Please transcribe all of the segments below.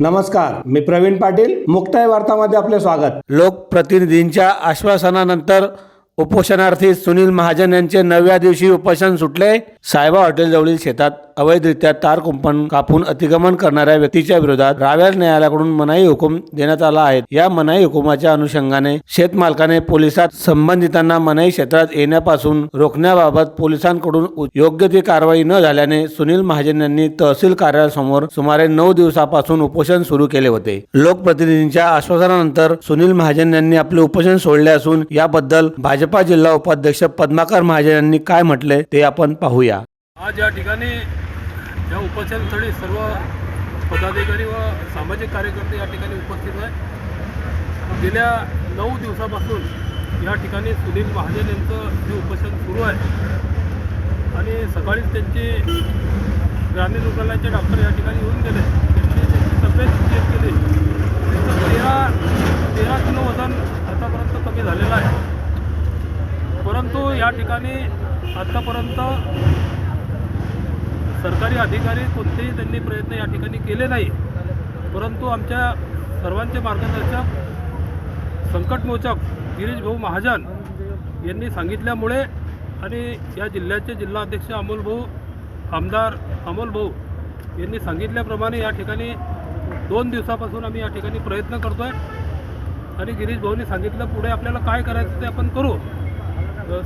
नमस्कार मी प्रवीण पाटील मुक्ताई वार्तामध्ये आपले स्वागत. लोकप्रतिनिधींच्या आश्वासनानंतर उपोषणार्थी सुनील महाजन यांचे नवव्या दिवशी उपोषण सुटले. सायबा हॉटेलजवळील शेतात अवैधरित्या तार कुंपण कापून अतिक्रमण करणाऱ्या व्यक्तीच्या विरोधात रावेर न्यायालयाकडून मनाई हुकूम देण्यात आला आहे. या मनाई हुकुमाच्या अनुषंगाने शेतमालकाने पोलिसात संबंधितांना मनाई क्षेत्रात येण्यापासून रोखण्याबाबत पोलिसांकडून योग्य ती कारवाई न झाल्याने सुनील महाजन यांनी तहसील कार्यालयासमोर सुमारे नऊ दिवसापासून उपोषण सुरू केले होते. लोकप्रतिनिधींच्या आश्वासनानंतर सुनील महाजन यांनी आपले उपोषण सोडले असून याबद्दल भाजपा जिल्हा उपाध्यक्ष पद्माकर महाजन यांनी काय म्हटले ते आपण पाहूया. आज या ठिकाणी या उपोषणस्थळी सर्व पदाधिकारी व सामाजिक कार्यकर्ते या ठिकाणी उपस्थित आहे गेल्या नऊ दिवसापासून या ठिकाणी सुनील महाजन यांचं हे उपोषण सुरू आहे. आणि सकाळीच त्यांची ग्रामीण रुग्णालयाचे डॉक्टर या ठिकाणी येऊन गेले. त्यांनी त्यांची तब्येत चेक केली. त्यांचं तेरा तेरा किलो वजन आतापर्यंत कमी झालेलं आहे. परंतु या ठिकाणी आत्तापर्यंत सरकारी अधिकारी कोणतेही त्यांनी प्रयत्न या ठिकाणी केले नाही. परंतु आमच्या सर्वांचे मार्गदर्शक संकटमोचक गिरीश भाऊ महाजन यांनी सांगितल्यामुळे आणि या जिल्ह्याचे जिल्हाध्यक्ष अमोल भाऊ आमदार अमोल भाऊ यांनी सांगितल्याप्रमाणे या ठिकाणी दोन दिवसापासून आम्ही या ठिकाणी प्रयत्न करतो आहे आणि गिरीश भाऊनी सांगितलं पुढे आपल्याला काय करायचं ते आपण करू.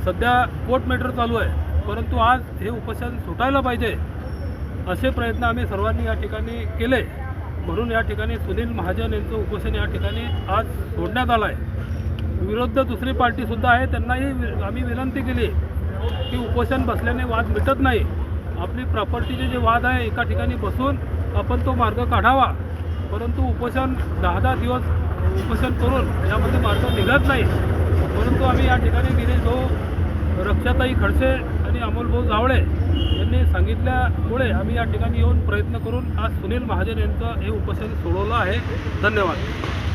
सध्या कोर्ट मॅटर चालू आहे. परंतु आज हे उपोषण सुटायला पाहिजे. असे प्रयत्न आम्ही सर्वांनी या ठिकाणी केले. म्हणून या ठिकाणी सुनील महाजन यांचं उपोषण या ठिकाणी आज सोडण्यात आलं आहे विरुद्ध दुसरी पार्टीसुद्धा आहे. त्यांनाही वि- आम्ही विनंती केली की उपोषण बसल्याने वाद मिटत नाही. आपली प्रॉपर्टीचे जे वाद आहे एका ठिकाणी बसून आपण तो मार्ग काढावा. परंतु उपोषण दहा दहा दिवस उपोषण करून यामध्ये मार्ग निघत नाही. परंतु आम्ही या ठिकाणी गिरीश भाऊ रक्षाताई खडसे आणि अमोल भाऊ जावळे यांनी सांगितल्यामुळे आम्ही या ठिकाणी येऊन प्रयत्न करून आज सुनील महाजन यांचं हे उपोषण सोडवलं आहे. धन्यवाद.